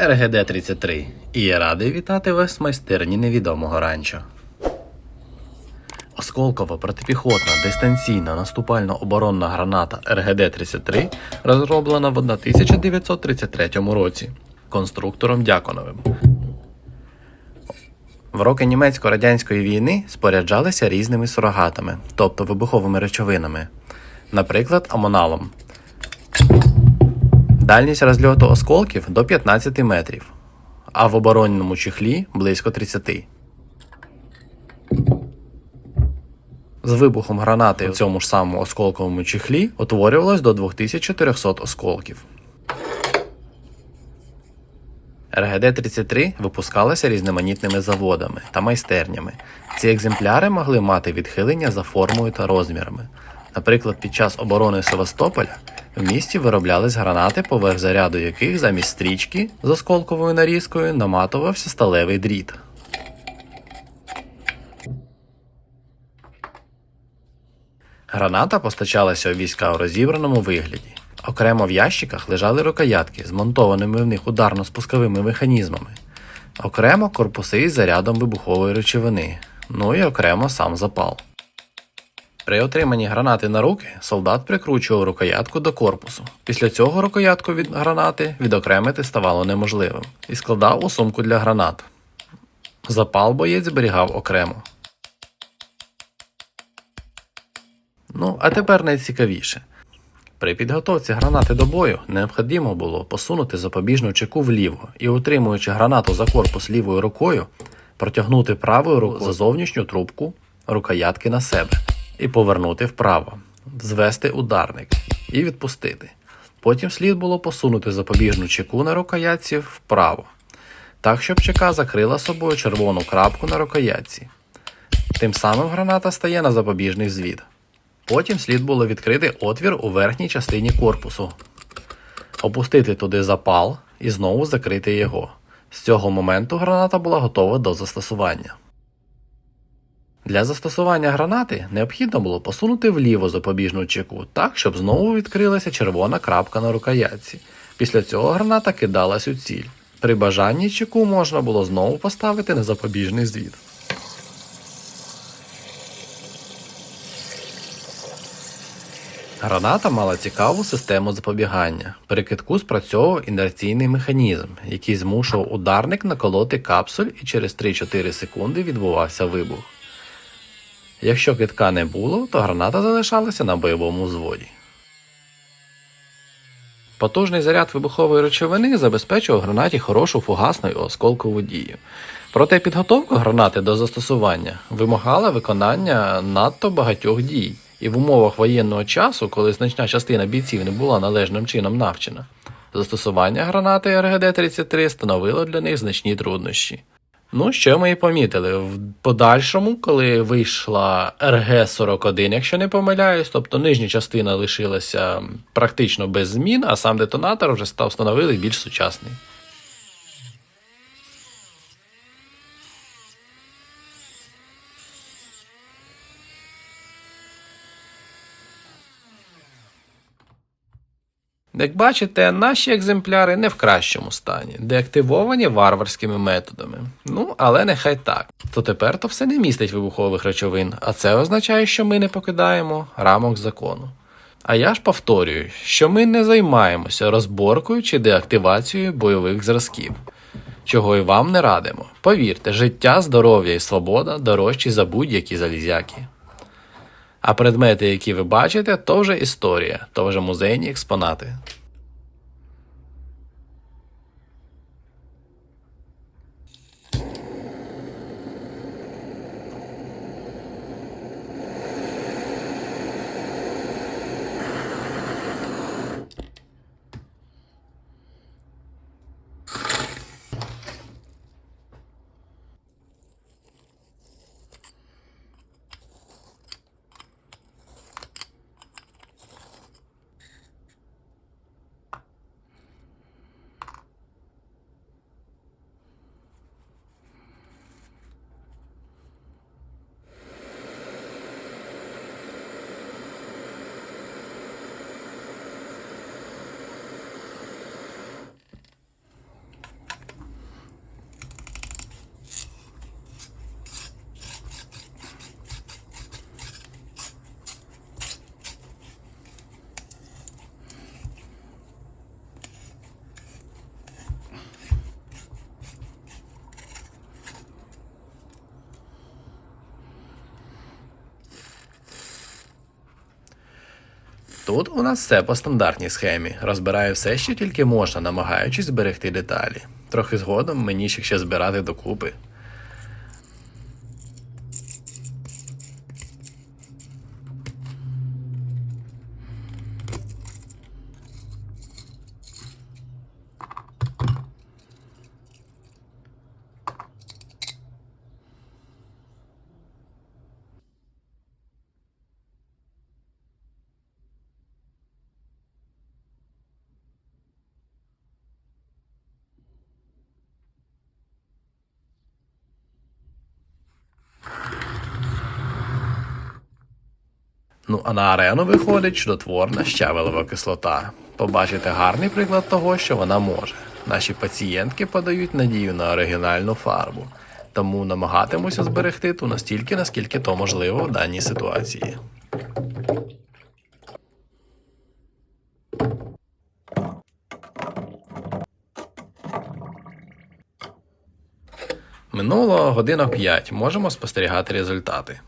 РГД-33 і я радий вітати вас в майстерні невідомого ранчо. Осколкова протипіхотна дистанційна наступально-оборонна граната РГД-33 розроблена в 1933 році конструктором Дяконовим. В роки німецько-радянської війни споряджалися різними сурогатами, тобто вибуховими речовинами, наприклад, амоналом. Дальність розльоту осколків до 15 метрів, а в оборонному чехлі близько 30. З вибухом гранати в цьому ж самому осколковому чехлі утворювалось до 2400 осколків. РГД-33 випускалася різноманітними заводами та майстернями. Ці екземпляри могли мати відхилення за формою та розмірами. Наприклад, під час оборони Севастополя в місті вироблялись гранати, поверх заряду яких замість стрічки з осколковою нарізкою наматувався сталевий дріт. Граната постачалася у війська у розібраному вигляді. Окремо в ящиках лежали рукоятки, змонтованими в них ударно-спусковими механізмами, окремо корпуси із зарядом вибухової речовини, ну і окремо сам запал. При отриманні гранати на руки солдат прикручував рукоятку до корпусу. Після цього рукоятку від гранати відокремити ставало неможливим і складав у сумку для гранат. Запал боєць зберігав окремо. Ну, а тепер найцікавіше. При підготовці гранати до бою необхідно було посунути запобіжну чеку вліво і, утримуючи гранату за корпус лівою рукою, протягнути правою рукою за зовнішню трубку рукоятки на себе і повернути вправо, звести ударник і відпустити. Потім слід було посунути запобіжну чеку на рукоятці вправо, так щоб чека закрила собою червону крапку на рукоятці. Тим самим граната стає на запобіжний звід. Потім слід було відкрити отвір у верхній частині корпусу, опустити туди запал і знову закрити його. З цього моменту граната була готова до застосування. Для застосування гранати необхідно було посунути вліво запобіжну чеку так, щоб знову відкрилася червона крапка на рукоятці. Після цього граната кидалась у ціль. При бажанні чеку можна було знову поставити на запобіжний звід. Граната мала цікаву систему запобігання. При китку спрацьовував інерційний механізм, який змушував ударник наколоти капсуль і через 3-4 секунди відбувався вибух. Якщо китка не було, то граната залишалася на бойовому взводі. Потужний заряд вибухової речовини забезпечував гранаті хорошу фугасну і осколкову дію. Проте підготовка гранати до застосування вимагала виконання надто багатьох дій, і в умовах воєнного часу, коли значна частина бійців не була належним чином навчена, застосування гранати РГД-33 становило для них значні труднощі. Ну, що ми і помітили. В подальшому, коли вийшла РГ-41, якщо не помиляюсь, тобто нижня частина лишилася практично без змін, а сам детонатор вже став становили більш сучасний. Як бачите, наші екземпляри не в кращому стані, деактивовані варварськими методами. Ну, але нехай так. То тепер то все не містить вибухових речовин, а це означає, що ми не покидаємо рамок закону. А я ж повторюю, що ми не займаємося розборкою чи деактивацією бойових зразків, чого і вам не радимо. Повірте, життя, здоров'я і свобода дорожчі за будь-які залізяки. А предмети, які ви бачите, то вже історія, то вже музейні експонати. Тут у нас все по стандартній схемі. Розбираю все, що тільки можна, намагаючись зберегти деталі. Трохи згодом мені ще збирати докупи. Ну а на арену виходить чудотворна щавелева кислота. Побачите гарний приклад того, що вона може. Наші пацієнтки подають надію на оригінальну фарбу, тому намагатимуся зберегти ту настільки, наскільки то можливо в даній ситуації. Минуло годинок 5. Можемо спостерігати результати.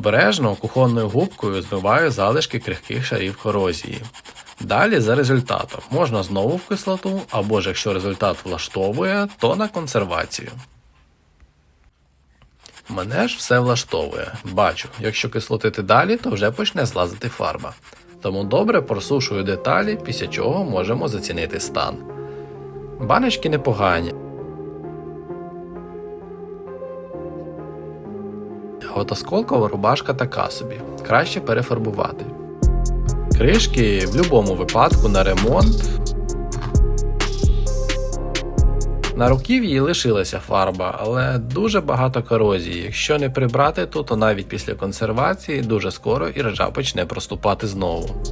Обережно кухонною губкою змиваю залишки крихких шарів корозії. Далі за результатом можна знову в кислоту, або ж якщо результат влаштовує, то на консервацію. Мене ж все влаштовує. Бачу, якщо кислотити далі, то вже почне злазити фарба. Тому добре просушую деталі, після чого можемо зацінити стан. Баночки непогані. А от осколкова рубашка така собі. Краще перефарбувати. Кришки в будь-якому випадку на ремонт. На руків'ї лишилася фарба, але дуже багато корозії. Якщо не прибрати то, то навіть після консервації дуже скоро і ржа почне проступати знову.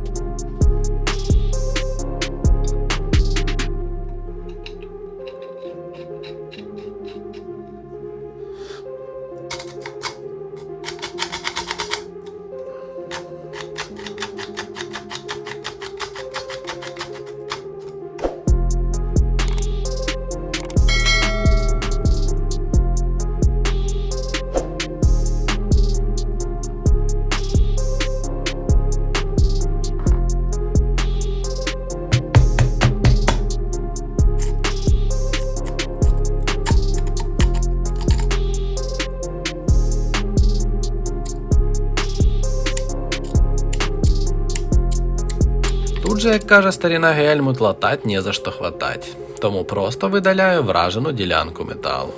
Тут же, як каже старіна Гельмут, латать не за що хватать. Тому просто видаляю вражену ділянку металу.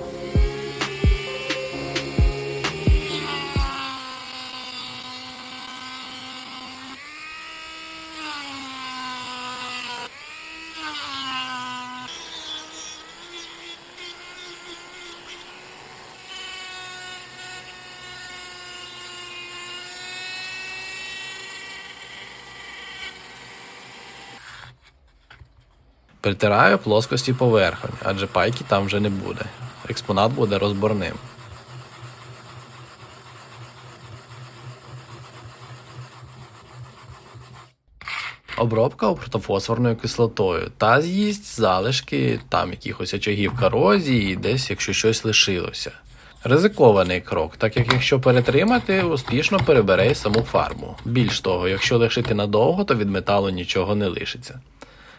Притираю плоскості поверхонь, адже пайки там вже не буде. Експонат буде розборним. Обробка опротофосфорною кислотою та з'їсть залишки там якихось очагів корозії, десь якщо щось лишилося. Ризикований крок, так як якщо перетримати, успішно перебере й саму фарбу. Більш того, якщо лишити надовго, то від металу нічого не лишиться.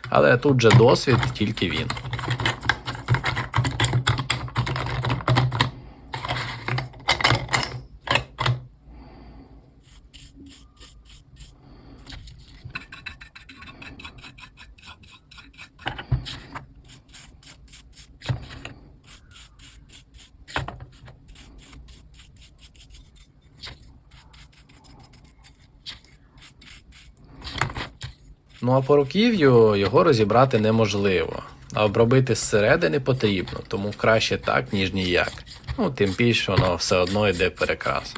Але тут же досвід тільки він. Ну а поруків'ю його розібрати неможливо, а обробити зсередини потрібно, тому краще так, ніж ніяк. Ну, тим більше воно все одно йде перекрас.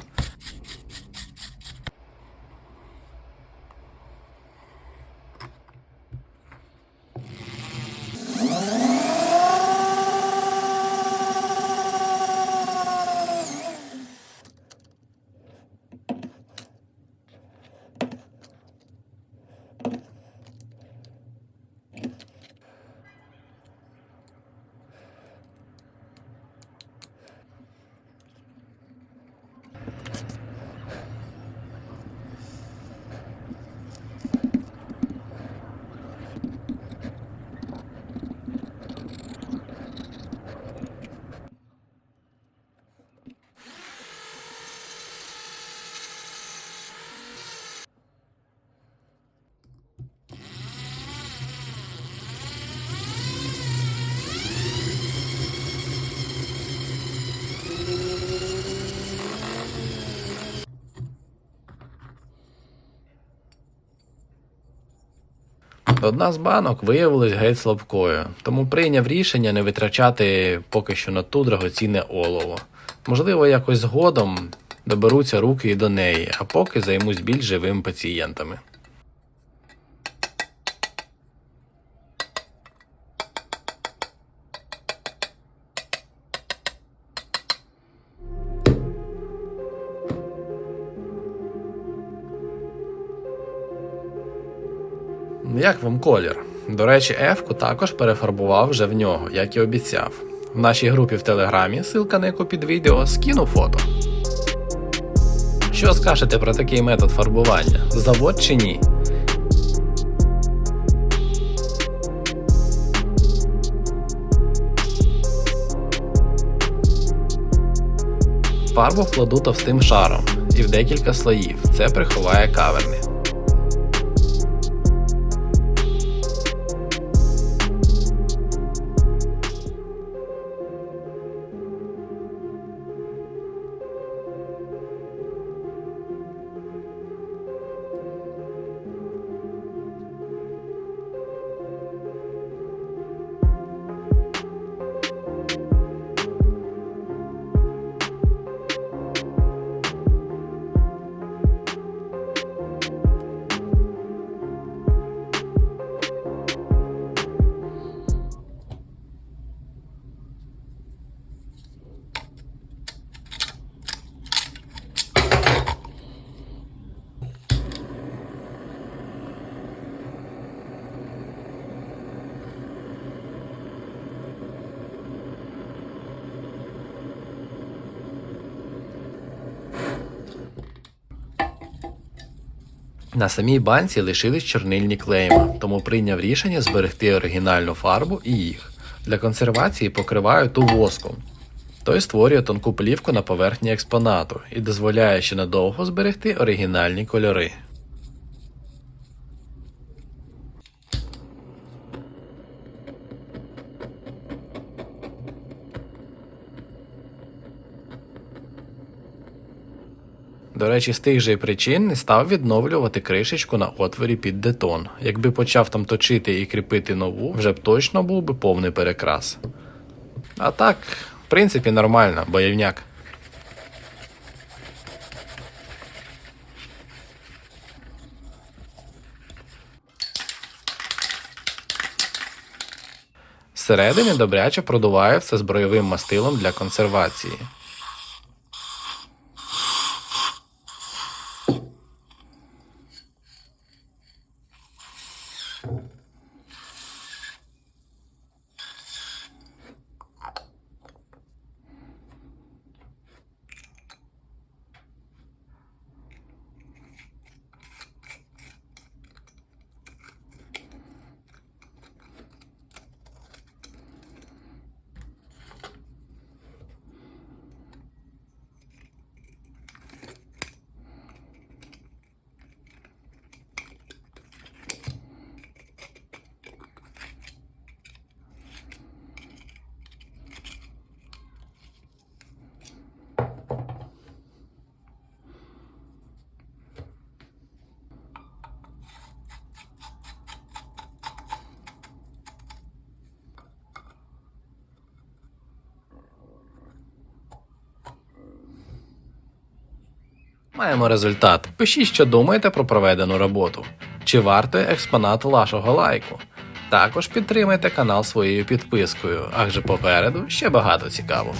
Одна з банок виявилась геть слабкою, тому прийняв рішення не витрачати поки що на ту драгоцінне олово. Можливо, якось згодом доберуться руки і до неї, а поки займусь більш живими пацієнтами. Як вам колір? До речі, Ефку також перефарбував вже в нього, як і обіцяв. В нашій групі в Телеграмі, ссылка на яку під відео, скину фото. Що скажете про такий метод фарбування? Завод чи ні? Фарбу вкладу товстим шаром і в декілька слоїв. Це приховає каверни. На самій банці лишились чорнильні клейма, тому прийняв рішення зберегти оригінальну фарбу і їх. Для консервації покриваю ту воском. Той створює тонку плівку на поверхні експонату і дозволяє ще надовго зберегти оригінальні кольори. До речі, з тих же причин не став відновлювати кришечку на отворі під детон. Якби почав там точити і кріпити нову, вже б точно був би повний перекрас. А так, в принципі, нормально, бойовняк. Зсередини добряче продуваю все збройовим мастилом для консервації. Маємо результат. Пишіть, що думаєте про проведену роботу. Чи вартує експонат вашого лайку? Також підтримайте канал своєю підпискою, адже попереду ще багато цікавого.